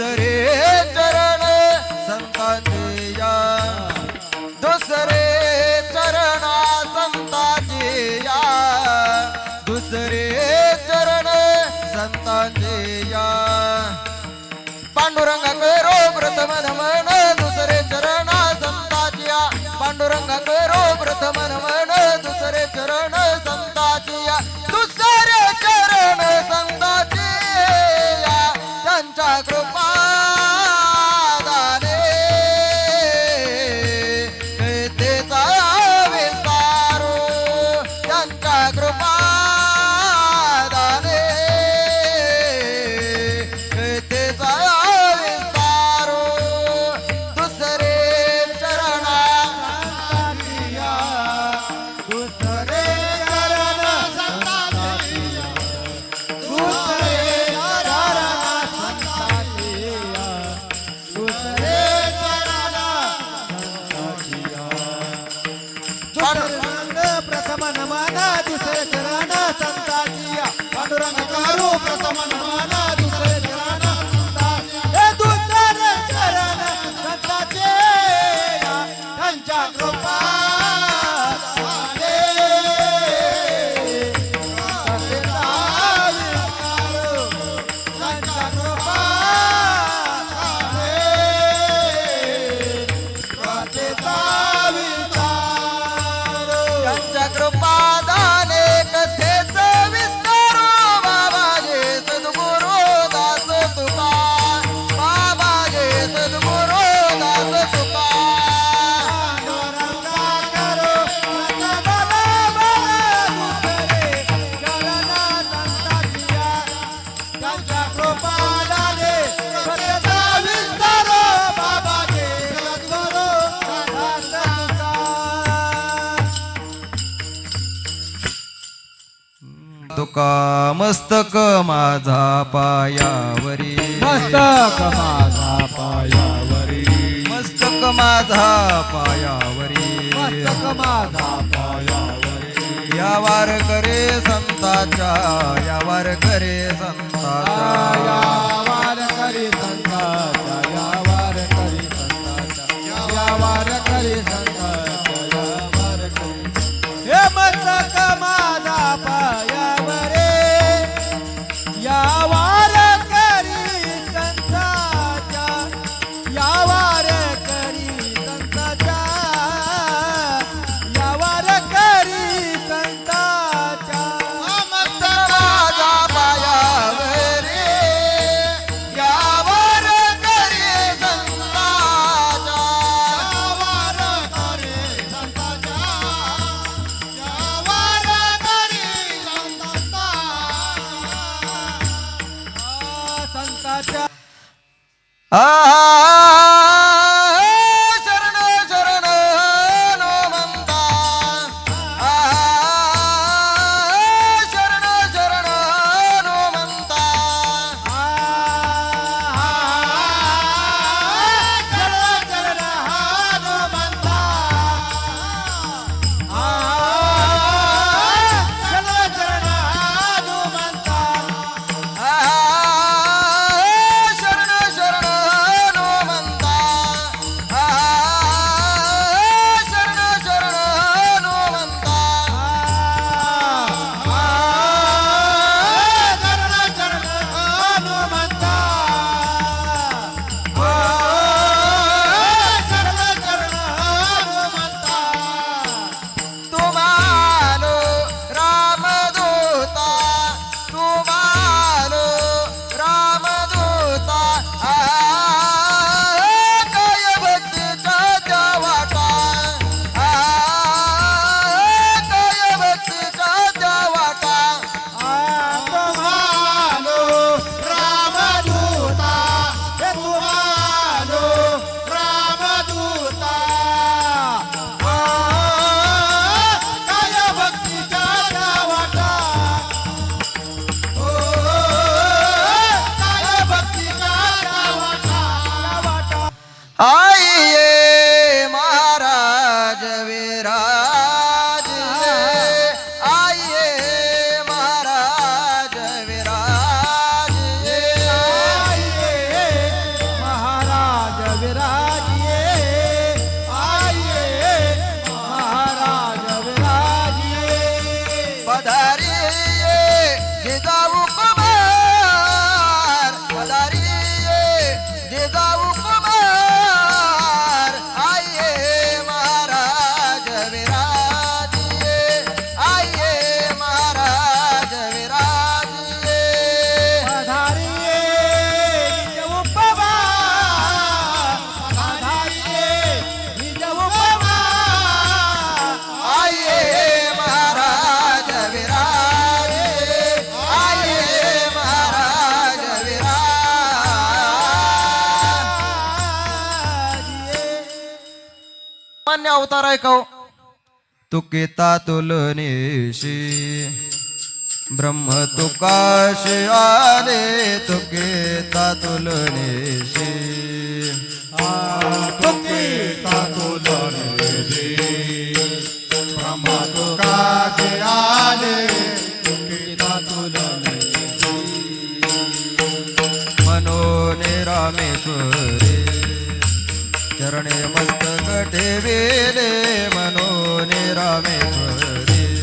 दुसरे चरण संतांचे या। दुसरे चरण संतांचे या। दुसरे चरण संतांचे या। पांडुरंग करो प्रथम नमन दुसरे चरण संताचिया पांडुरंग करो प्रथम नमन कृपा तुका मस्तक माझा पायावरी. मस्तक माझा पायावरी. मस्तक माझा पायावरी. मस्तक माझा पायावरी. या वार करे संताच्या या वार करे संताच्या જીજાવું કમા मान्य अवतार आहे का तुकिता तुलनेशी ब्रह्म तुकाशी आले तुकिता तुलनेशी. तुकिता तुलनेशी ब्रह्म तुकाचे आले तुकिता तुलनेशी. मनोने रामेश्वरी चरणे मस्तक ठेविले मनोने रामेश्वरी